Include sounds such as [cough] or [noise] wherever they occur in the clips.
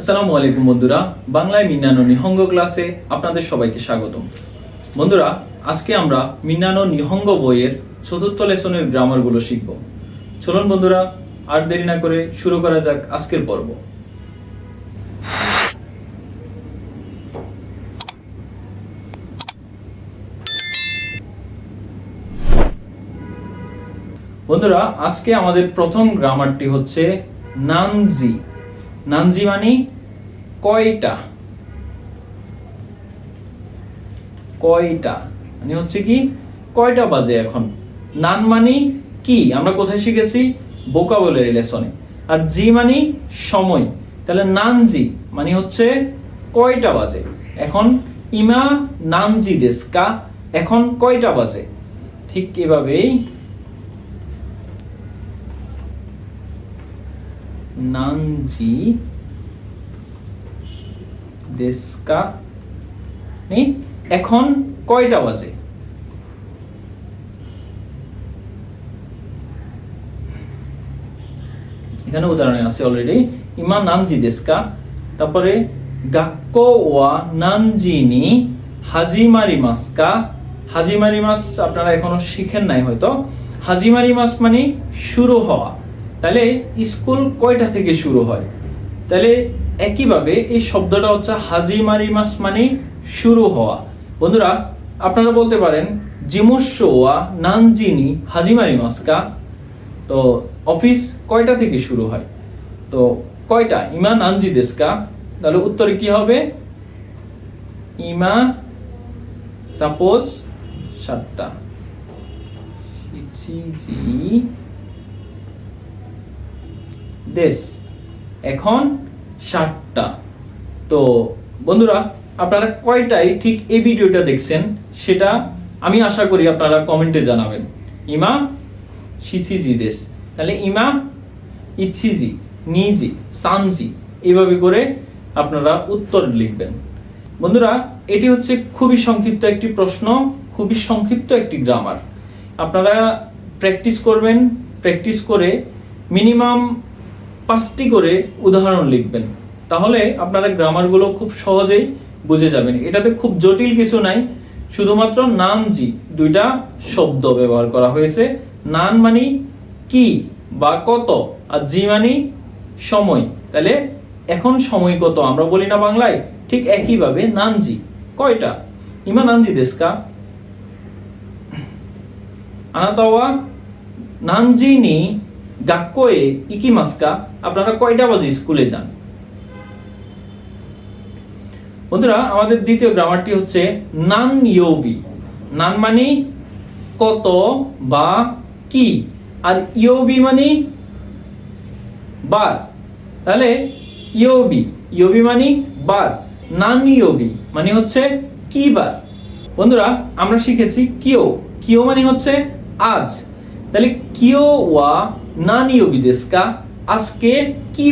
আসসালামু আলাইকুম বন্ধুরা, বাংলায় মিন্নানো নিহঙ্গ ক্লাসে আপনাদের সবাইকে স্বাগতম। বন্ধুরা, আজকে আমরা মিন্নানো নিহঙ্গ বইয়ের চতুর্থ লেসনের গ্রামারগুলো শিখব। চলুন বন্ধুরা, আর দেরি না করে শুরু করা যাক আজকের পর্ব। বন্ধুরা, আজকে আমাদের প্রথম গ্রামারটি হচ্ছে নানজি। নানজি কয়টা? কয়টা? মানে হচ্ছে কি, কয়টা বাজে এখন? নান মানে কি? আমরা কোথায় শিখেছি? বোকাবুলারি লেসনে। আর জি মানে সময়। তাহলে নানজি মানে হচ্ছে কয়টা বাজে? এখন ইমা নানজি দেশকা। এখন কয়টা বাজে? ঠিক এভাবেই নানজি দেশকা নেই এখন কয়টা বাজে? এখানে উদাহরণে আছে অলরেডি ইমা নানজি দেশকা, তারপরে গাক্কো ওয়া নানজিনি হাজিমারি মাসকা। হাজিমারি মাস আপনারা এখনও শিখেন নাই হয়তো। হাজিমারি মাস মানে শুরু হওয়া। তাহলে স্কুল কয়টা থেকে শুরু হয়? তাহলে একইভাবে এই শব্দটা হচ্ছে হাজিমারি মাস মানে শুরু হওয়া। বন্ধুরা, আপনারা বলতে পারেন জিমুসোয়া নানজিনি হাজিমারি মাসকা। তো অফিস কয়টা থেকে শুরু হয়? তো কয়টা? ইমা নানজি দেশকা। তাহলে উত্তরে কি হবে? ইমা সাপোজ সাতটা। দেশ। এখন সাতটা। তো বন্ধুরা, আপনারা কয়টাই ঠিক এই ভিডিওটা দেখছেন সেটা আমি আশা করি আপনারা কমেন্টে জানাবেন। ইমা, শিচিজি দেশ। তাহলে ইমা, ইচ্ছিজি, নিজি, সানজি এইভাবে করে আপনারা উত্তর লিখবেন। বন্ধুরা, এটি হচ্ছে খুবই সংক্ষিপ্ত একটি প্রশ্ন, খুবই সংক্ষিপ্ত একটি গ্রামার আপনারা প্র্যাকটিস করবেন প্র্যাকটিস করে মিনিমাম পাঁচটি করে উদাহরণ লিখবেন। তাহলে আপনারা গ্রামারগুলো খুব সহজেই বুঝে যাবেন। এটাতে খুব জটিল কিছু নাই। শুধুমাত্র নান জি দুইটা শব্দ ব্যবহার করা হয়েছে। নান মানি কি বা কত আর জি মানি সময়। তাহলে এখন সময় কত আমরা বলি না বাংলায়? ঠিক একইভাবে নানজি। কয়টা? ইমা নানজি দেশকা। আনাতাওয়া নি গাক্কোয়ে ইকিমাস্কা আপনারা কয়টা বাজে স্কুলে যান? বন্ধুরা, আমাদের দ্বিতীয় গ্রামারটি হচ্ছে নান ইয়োবি নান মানে কত বা কি, আর ইয়োবি মানে বার। তাহলে ইয়োবি ইয়োবি মানে বার। নান ইয়োবি মানে হচ্ছে কি বার? বন্ধুরা, আমরা শিখেছি কিও কিও মানে হচ্ছে আজ। তাহলে কিও ওয়া নানি ওবিদেস্কা আজকে কি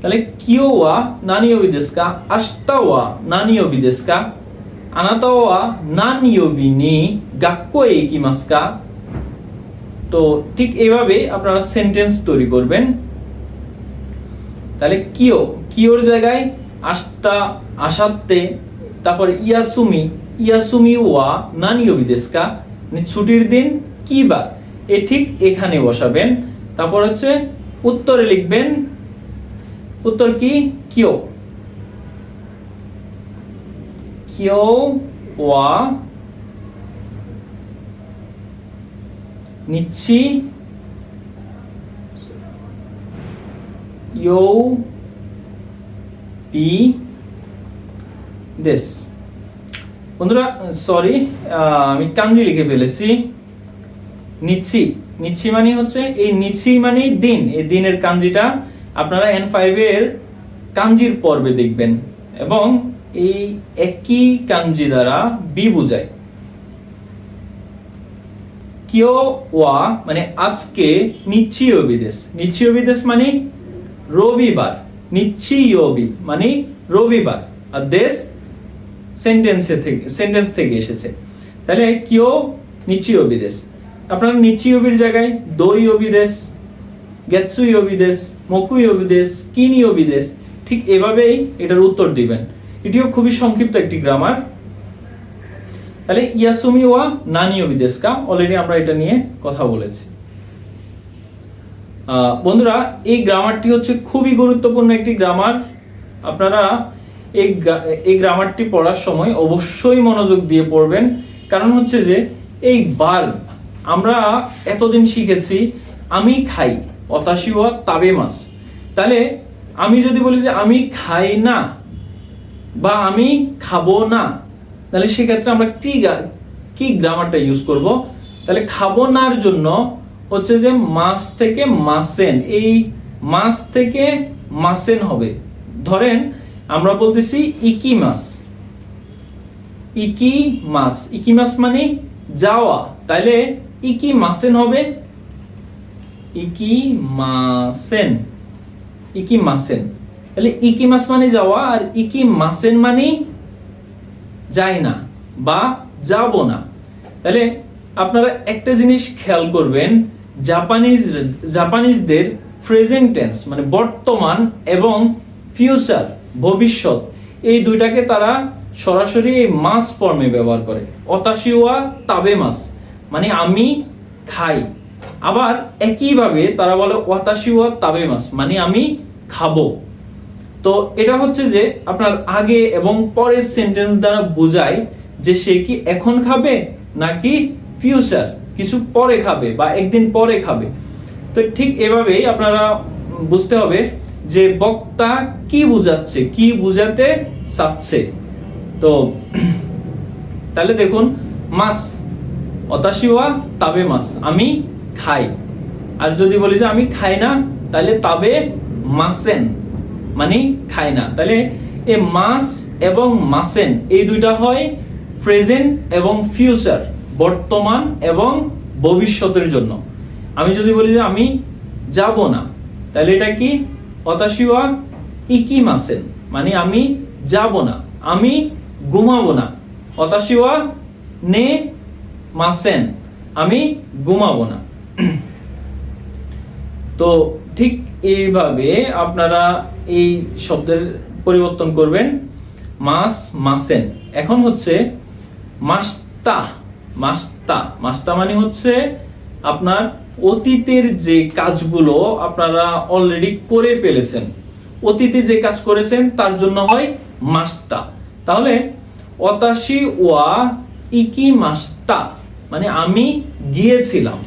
তাহলে কিও ওয়া নানি ওবিদেস্কা আস্তা ওয়া নানি ওবিদেস্কা আনাতা ওয়া নানি ওবিনি গাক্কো তো ঠিক এইভাবে আপনারা সেন্টেন্স তৈরি করবেন। তাহলে কিও কিওর জায়গায় আস্তা আসাতে তারপর ইয়াসুমি ইয়াসুমি ওয়া নানি ওবিদেস্কা মানে ছুটির দিন কি বার এ ঠিক এখানে বসাবেন। তারপর হচ্ছে উত্তরে লিখবেন, উত্তর কি? কিও। কিও ওয়া নিচ্ছি। দেশ। বন্ধুরা সরি আমি কাঞ্জি লিখে ফেলেছি। নিচ্ছি। নিচ্ছি মানে হচ্ছে এই নিচ্ছি মানে দিন। এই দিনের কাঞ্জিটা আপনারা এন কাঞ্জির পর্বে দেখবেন এবং এই একই কাঞ্জি দ্বারা বি ওয়া মানে আজকে বিদেশ। বিদেশ মানে রবিবার। মানে রবিবার। আর দেশ সেন্টেন্সে থেকে সেন্টেন্স থেকে এসেছে। তাহলে কিও নিচ্ছিও বিদেশ। আপনারা নিচি অবির জায়গায় দই অবিদেশ গেৎসুই অবিদেশ মকুই অবিদেশ কিনি অবিদেশ ঠিক এভাবেই এটার উত্তর দিবেন। এটিও খুবই সংক্ষিপ্ত একটি গ্রামার তাহলে ইয়াসুমি ওয়া নানি অবিদেশকা অলরেডি আমরা এটা নিয়ে কথা বলেছি। বন্ধুরা, এই গ্রামারটি হচ্ছে খুবই গুরুত্বপূর্ণ একটি গ্রামার আপনারা এই এই গ্রামারটি পড়ার সময় অবশ্যই মনোযোগ দিয়ে পড়বেন। কারণ হচ্ছে যে, এই বার্ব আমরা এতদিন শিখেছি, আমি খাই অতাশিওয়া তাবে মাস তাহলে আমি যদি বলি যে আমি খাই না, বা আমি খাব না, তাহলে সেক্ষেত্রে আমরা কি কি গ্রামারটা ইউজ করব? তাহলে খাব নার জন্য হচ্ছে যে মাছ থেকে মাসেন এই মাছ থেকে মাসেন হবে। ধরেন আমরা বলতেছি ইকি মাছ। ইকি মাছ ইকি মাছ মানে যাওয়া। তাইলে ইকি মাসেন হবে ইকি মাসেন ইকি মাসেন তাহলে ইকি মাস মানে যাওয়া আর ইকি মাসেন মানে যাই না বা যাব না তাহলে আপনারা একটা জিনিস খেয়াল করবেন জাপানিজ জাপানিজদের প্রেজেন্ট টেন্স মানে বর্তমান এবং ফিউচার ভবিষ্যৎ এই দুইটাকে তারা সরাসরি এই মাস ফর্মে ব্যবহার করে অতাশিওয়া তাবে মাস মানে আমি খাই। আবার একইভাবে তারা বলে ওয়াতাশিওয়া তাবে মাস মানে আমি খাব। তো এটা হচ্ছে যে আপনার আগে এবং পরের সেন্টেন্স দ্বারা বোঝায় যে সে কি এখন খাবে নাকি ফিউচার কিছু পরে খাবে বা একদিন পরে খাবে। তো ঠিক এভাবেই আপনারা বুঝতে হবে যে বক্তা কি বুঝাচ্ছে, কি বুঝাতে চাচ্ছে। তো তাহলে দেখুন, মাস অতাশিওয়া তাবে মাস, আমি খাই। আর যদি বলি যে আমি খাই না, তাহলে তাবে মাসেন মানে খাই না। তাহলে এ মাস এবং মাসেন, এই দুইটা হয় প্রেজেন্ট এবং ফিউচার, বর্তমান এবং ভবিষ্যতের জন্য। আমি যদি বলি যে আমি যাব না, তাহলে এটা কি? অতাশিওয়া ইকি মাসেন মানে আমি যাব না, আমি ঘুমাবো না। অতাশিওয়া নে মাসেন, আমি ঘুমাবো না। তো ঠিক এইভাবে আপনারা এই শব্দের পরিবর্তন করবেন, মাস মাসেন। এখন হচ্ছে মাস্তা মাস্তা। মাস্তা মানে হচ্ছে আপনার অতীতের যে কাজগুলো আপনারা অলরেডি করে ফেলেছেন। অতীতে যে কাজ করেছেন, তার জন্য হয় মাস্তা। তাহলে অতাশি ওয়া ইকি মাস্তা। মানে আমি গিয়েছিলাম।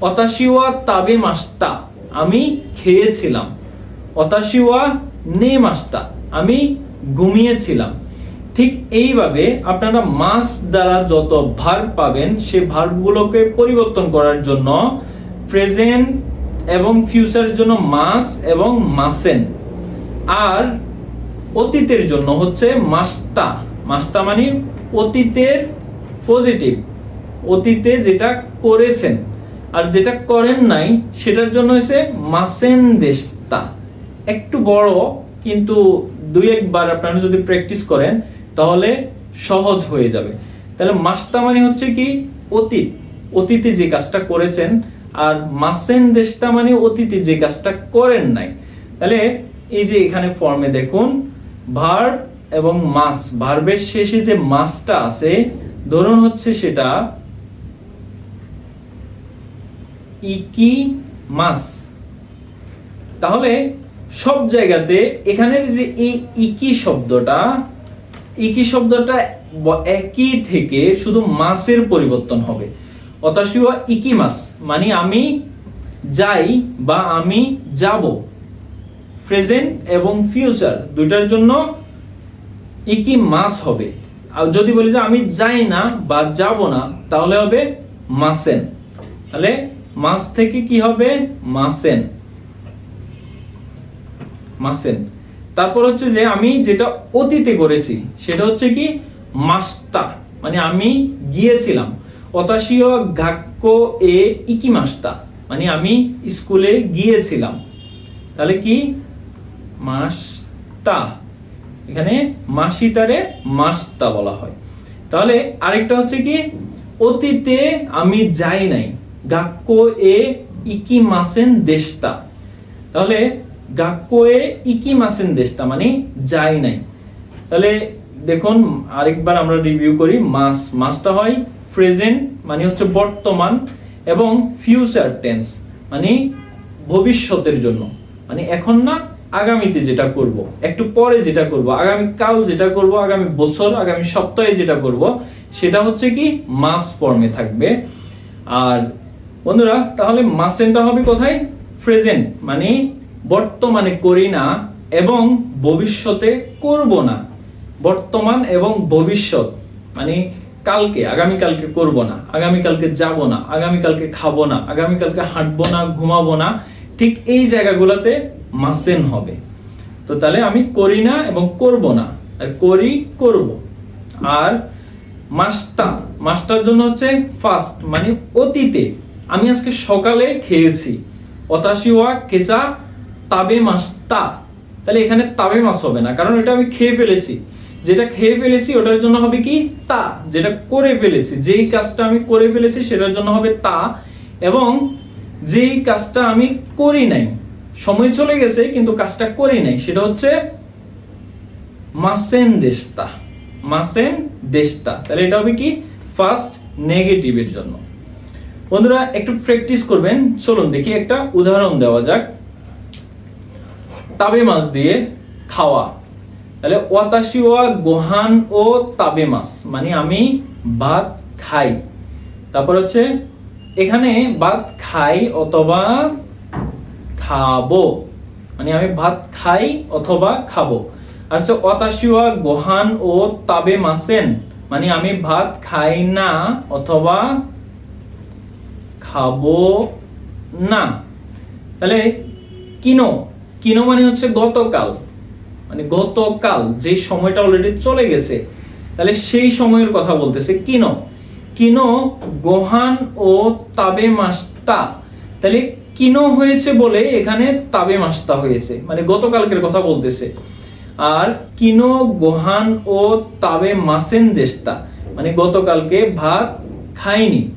অতাশিওয়া তাবে মাস্তা। আমি খেয়েছিলাম। অতাশিওয়া নে মাস্তা। আমি ঘুমিয়েছিলাম। ঠিক এইভাবে আপনারা মাস দ্বারা যত ভার্ব পাবেন, সে ভার্বগুলোকে পরিবর্তন করার জন্য প্রেজেন্ট এবং ফিউচারের জন্য মাস এবং মাসেন। আর অতীতের জন্য হচ্ছে মাস্তা। মাস্তা মানে অতীতের পজিটিভ। অতীতে যেটা করেছেন আর যেটা করেন নাই, সেটার জন্য হয়েছে মাসেন দেশতা একটু বড়, কিন্তু দুই একবার আপনারা যদি প্র্যাকটিস করেন, তাহলে সহজ হয়ে যাবে। তাহলে মাস্তা মানে হচ্ছে কি, অতীত। অতীতে যে কাজটা করেছেন, আর মাসেন দেশটা মানে অতীতে যে কাজটা করেন নাই। তাহলে এই যে এখানে ফর্মে দেখুন, ভার এবং মাস। ভার্বের শেষে যে মাসটা আছে, ধরুন হচ্ছে সেটা ইকি মাস? তাহলে সব জায়গাতে এখানে যে এই ইকি শব্দটা ইকি শব্দটা একই থেকে শুধু মাসের পরিবর্তন হবে। অতাশিওয়া ইকি মাস মানে আমি যাই বা আমি যাব। প্রেজেন্ট এবং ফিউচার, দুইটার জন্য ইকি মাস হবে। আর যদি বলি যে আমি যাই না বা যাব না, তাহলে হবে মাসেন। তাহলে মাস থেকে কি হবে? মাসেন। মাসেন। তারপর হচ্ছে যে আমি যেটা অতীতে করেছি, সেটা হচ্ছে কি? মাস্তা। মানে আমি গিয়েছিলাম। অতাশীয় গাক্য এ ইকি মাস্তা। মানে আমি স্কুলে গিয়েছিলাম। তাহলে কি? মাস্তা। এখানে মাসিতারে মাস্তা বলা হয়। তাহলে আরেকটা হচ্ছে কি? অতীতে আমি যাই নাই। গাক্য এ ইকি মাসেন দেশতা তাহলে গাক্কোয়ে ইকি মাসেন দেশটা মানে যাই নাই তাহলে দেখুন আরেকবার আমরা রিভিউ করি মাস মাসটা হয় প্রেজেন্ট মানে হচ্ছে বর্তমান এবং ফিউচার টেন্স মানে ভবিষ্যতের জন্য মানে এখন না আগামীতে যেটা করব একটু পরে যেটা করব আগামী কাল যেটা করব আগামী বছর আগামী সপ্তাহে যেটা করব সেটা হচ্ছে কি মাস ফর্মে থাকবে আর বন্ধুরা, তাহলে মাসেনটা হবে কোথায়? প্রেজেন্ট মানে বর্তমানে করি না এবং ভবিষ্যতে করব না। বর্তমান এবং ভবিষ্যৎ মানে কালকে আগামী কালকে করব না আগামী কালকে যাব না আগামী কালকে খাব না আগামী কালকে হাঁটবো না, ঘুমাবো না, ঠিক এই জায়গাগুলোতে মাসেন হবে। তো তাহলে আমি করি না এবং করব না, আর করি করব। আর মাস্তা মাস্টার জন্য হচ্ছে ফার্স্ট মানে অতীতে আমি আজকে সকালে খেয়েছি। অতাশিওয়া কেসা তাবে মাস্তা তাহলে এখানে তাবে মাস হবে না, কারণ এটা আমি খেয়ে ফেলেছি। যেটা খেয়ে ফেলেছি, ওটার জন্য হবে কি? তা। যেটা করে ফেলেছি, যেই কাজটা আমি করে ফেলেছি, সেটার জন্য হবে তা। এবং যেই কাজটা আমি করি নাই, সময় চলে গেছে, কিন্তু কাজটা করি নাই, সেটা হচ্ছে মাসেন দেশতা। মাসেন দেশতা। তাহলে এটা হবে কি? ফার্স্ট নেগেটিভের জন্য। বন্ধুরা, একটু প্র্যাকটিস করবেন। চলুন দেখি, একটা উদাহরণ দেওয়া যাক। তাবে মাছ দিয়ে খাওয়া। তাহলে ওয়াতাশি ওয়া গোহান ও তাবে মাছ মানে আমি ভাত খাই। তারপর হচ্ছে, এখানে ভাত খাই অথবা খাব। মানে আমি ভাত খাই অথবা খাব। আর হচ্ছে ওয়াতাশি ওয়া গোহান ও তাবে মাসেন মানে আমি ভাত খাই না অথবা খাব না। তাহলে কিনো। কিনো মানে হচ্ছে গতকাল। মানে গতকাল, যে সময়টা অলরেডি চলে গেছে। তাহলে সেই সময়ের কথা বলতেছে, কিনো। কিনো গোহান ও তাবে মাস্তা। তাহলে কিনো হয়েছে বলে এখানে তাবে মাস্তা হয়েছে। মানে গতকালকের কথা বলতেছে। আর কিনো গোহান ও তাবে মাসেন দেশতা মানে গতকালকে ভাত খাইনি।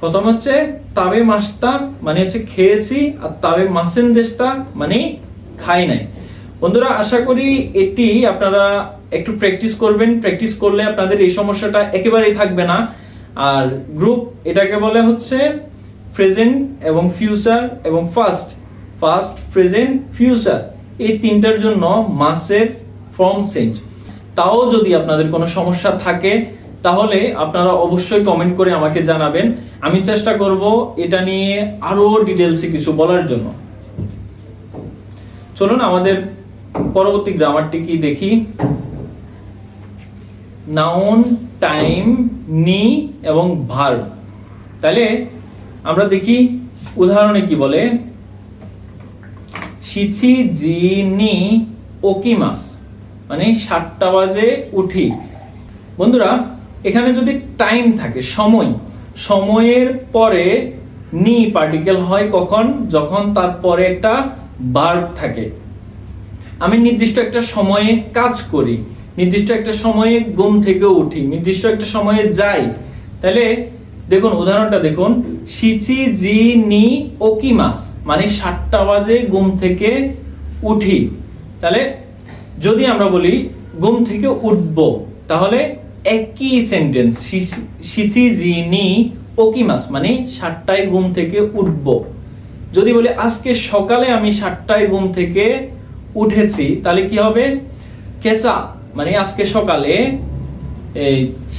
প্রথম হচ্ছে তাবে মাসটা মানে হচ্ছে খেয়েছি, আর তাবে মাসেন দেশটা মানে খাই নাই। বন্ধুরা, আশা করি এটি আপনারা একটু প্র্যাকটিস করবেন। প্র্যাকটিস করলে আপনাদের এই সমস্যাটা একেবারেই থাকবে না। আর গ্রুপ এটাকে বলে হচ্ছে প্রেজেন্ট এবং ফিউচার এবং ফার্স্ট ফার্স্ট প্রেজেন্ট ফিউচার এই তিনটার জন্য মাসের ফর্ম চেঞ্জ তাও যদি আপনাদের কোনো সমস্যা থাকে তাহলে আপনারা অবশ্যই কমেন্ট করে আমাকে জানাবেন। আমি চেষ্টা করব এটা নিয়ে আরও ডিটেলসে কিছু বলার জন্য। চলুন আমাদের পরবর্তী গ্রামারটি কি দেখি। নাউন টাইম নি এবং ভার্ব তাহলে আমরা দেখি উদাহরণে কি বলে? শিছি জিনি ওকিমাস। মানে সাতটা বাজে উঠি। বন্ধুরা এখানে যদি টাইম থাকে, সময়, সময়ের পরে নি পার্টিকেল হয় কখন? যখন তারপরে একটা বার্ব থাকে। আমি নির্দিষ্ট একটা সময়ে কাজ করি, নির্দিষ্ট একটা সময়ে ঘুম থেকে উঠি, নির্দিষ্ট একটা সময়ে যাই। তাহলে দেখুন, উদাহরণটা দেখুন, সিচি, জি, নি ওকিমাস মানে সাতটা বাজে ঘুম থেকে উঠি। তাহলে যদি আমরা বলি, ঘুম থেকে উঠব, তাহলে একই সেন্টেন্স সিচি জি নি ওকিমাস মানে সাতটায় ঘুম থেকে উঠব। যদি বলি, আজকে সকালে আমি সাতটায় ঘুম থেকে উঠেছি, তাহলে কি হবে? কেসা মানে আজকে সকালে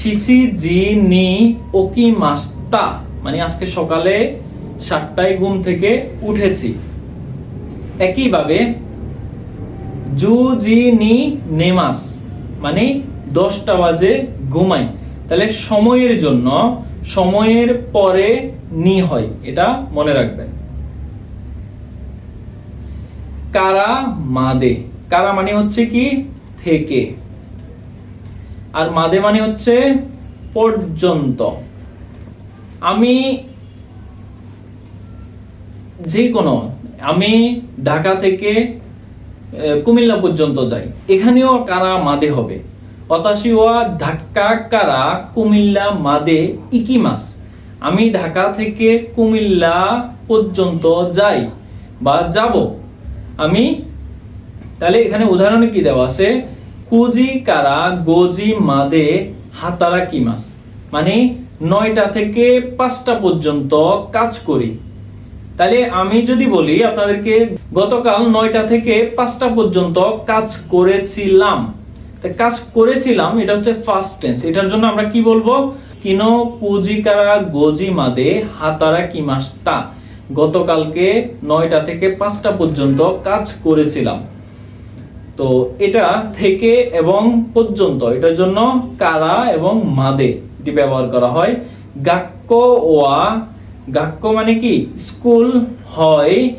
শিশি জি নি মানে আজকে সকালে সাতটায় ঘুম থেকে উঠেছি। একইভাবে জু জি নি নেমাস মানে দশটা বাজে ঘুমাই। তাহলে সময়ের জন্য, সময়ের পরে নি হয়, এটা মনে রাখবেন। কারা মাদে। কারা মানে হচ্ছে কি? থেকে। আর মাদে মানে হচ্ছে পর্যন্ত। আমি যে কোনো আমি ঢাকা থেকে কুমিল্লা পর্যন্ত যাই। এখানেও কারা মাদে হবে? অতাশিওয়া ধাক্কা কারা কুমিল্লা মাদে ইকিমাস আমি ঢাকা থেকে কুমিল্লা পর্যন্ত যাই বা যাব। আমি, তাহলে এখানে উদাহরণে কি দেওয়া আছে? কুজি কারা গোজি মাদে হাতারা কি মাস? মানে নয়টা থেকে পাঁচটা পর্যন্ত কাজ করি। তাহলে আমি যদি বলি, আপনাদেরকে গতকাল নয়টা থেকে পাঁচটা পর্যন্ত কাজ করেছিলাম। কাজ করেছিলাম, এটা হচ্ছে ফার্স্ট টেন্স এটার জন্য আমরা কি বলব? কিনো কুজিকারা গোজি মাদে হাতারা কি মাস তা গতকালকে নয়টা থেকে পাঁচটা পর্যন্ত কাজ করেছিলাম। তো এটা থেকে এবং পর্যন্ত, এটার জন্য কারা এবং মাদে এটি ব্যবহার করা হয়। গাক্ক ওয়া, গাক্ক মানে কি? স্কুল হয়।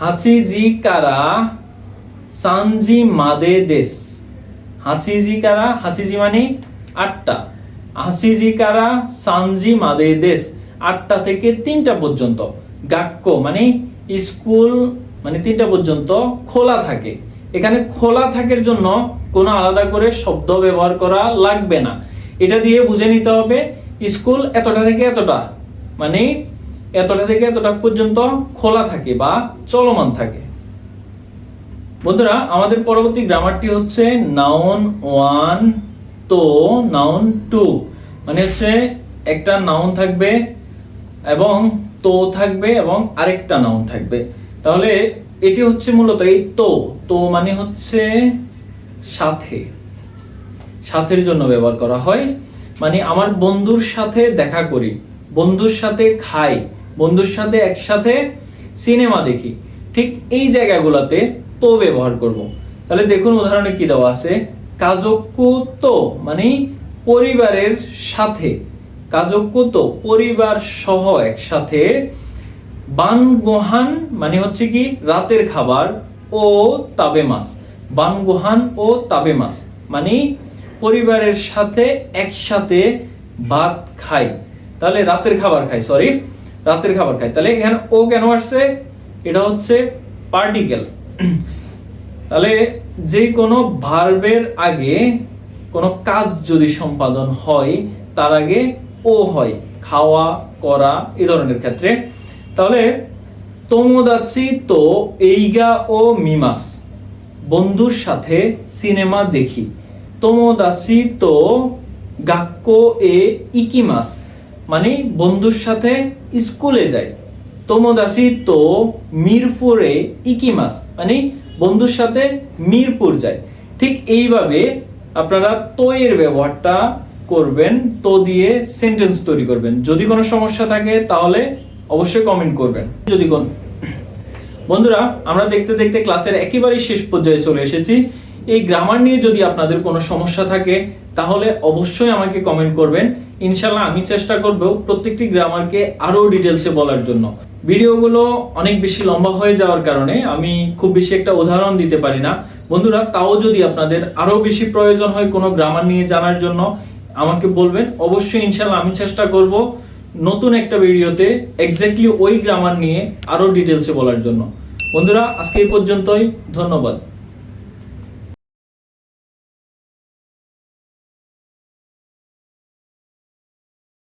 হাচিজি কারা, সানজি মাদে দেশ। হাচিজি কারা হাচিজি মানে আটটা। হাচিজি কারা সানজি, মাদে দেশ, আটটা থেকে তিনটা পর্যন্ত। গাক্ক মানে স্কুল মানে তিনটা পর্যন্ত খোলা থাকে। এখানে খোলা থাকের জন্য কোনো আলাদা করে শব্দ ব্যবহার করা লাগবে না। এটা দিয়ে বুঝে নিতে হবে, স্কুল এতটা থেকে এতটা। মানে এতটা থেকে এতটা পর্যন্ত খোলা থাকে বা চলমান থাকে। বন্ধুরা, আমাদের পরবর্তী গ্রামারটি হচ্ছে নাউন ওয়ান তো নাউন টু মানে হচ্ছে একটা নাউন থাকবে এবং তো থাকবে এবং আরেকটা নাউন থাকবে। তাহলে এটি হচ্ছে মূলত এই তো তো মানে হচ্ছে সাথে। সাথের জন্য ব্যবহার করা হয়। মানে আমার বন্ধুর সাথে দেখা করি, বন্ধুর সাথে খাই, বন্ধুর সাথে একসাথে সিনেমা দেখি। ঠিক এই জায়গাগুলোতে তো ব্যবহার করব। তাহলে দেখুন উদাহরণে কি দেওয়া আছে? কাজক্কু তো মানে পরিবারের সাথে। কাজক্কু তো পরিবার সহ একসাথে বানগোহান মানে হচ্ছে কি? রাতের খাবার ও তাবে মাছ। বানগোহান ও তাবে মাছ মানে পরিবারের সাথে একসাথে ভাত খাই তাহলে রাতের খাবার খাই সরি রাতের খাবার খাই তাহলে এখানে ও কেন আসছে? এটা হচ্ছে পার্টিকেল [clears throat] তাহলে যে কোনো ভার্বের আগে কোনো কাজ যদি সম্পাদন হয়, তার আগে ও হয়, খাওয়া, করা এ ধরনের ক্ষেত্রে। তাহলে তোমোদাচি তো এইগা ও মিমাস, বন্ধুর সাথে সিনেমা দেখি। তোমোদাচি তো গাক্কো এ ইকিমাস মানে বন্ধুর সাথে স্কুলে যায়। তোমোদাসি তো মিরপুরে ইকিমাস মানে বন্ধুর সাথে মিরপুর যায়। ঠিক এইভাবে আপনারা তো এর ব্যবহারটা করবেন, তো দিয়ে সেন্টেন্স তৈরি করবেন। যদি কোনো সমস্যা থাকে, তাহলে অবশ্যই কমেন্ট করবেন। যদি কোন বন্ধুরা, আমরা দেখতে দেখতে ক্লাসের একেবারেই শেষ পর্যায়ে চলে এসেছি। এই গ্রামার নিয়ে যদি আপনাদের কোনো সমস্যা থাকে, তাহলে অবশ্যই আমাকে কমেন্ট করবেন। ইনশাল্লাহ আমি চেষ্টা করব প্রত্যেকটি গ্রামারকে আরও ডিটেলসে বলার জন্য। ভিডিওগুলো অনেক বেশি লম্বা হয়ে যাওয়ার কারণে আমি খুব বেশি একটা উদাহরণ দিতে পারি না। বন্ধুরা, তাও যদি আপনাদের আরও বেশি প্রয়োজন হয় কোনো গ্রামার নিয়ে জানার জন্য, আমাকে বলবেন। অবশ্যই ইনশাল্লাহ আমি চেষ্টা করব নতুন একটা ভিডিওতে এক্স্যাক্টলি ওই গ্রামার নিয়ে আরও ডিটেলসে বলার জন্য। বন্ধুরা, আজকে এই পর্যন্তই। ধন্যবাদ।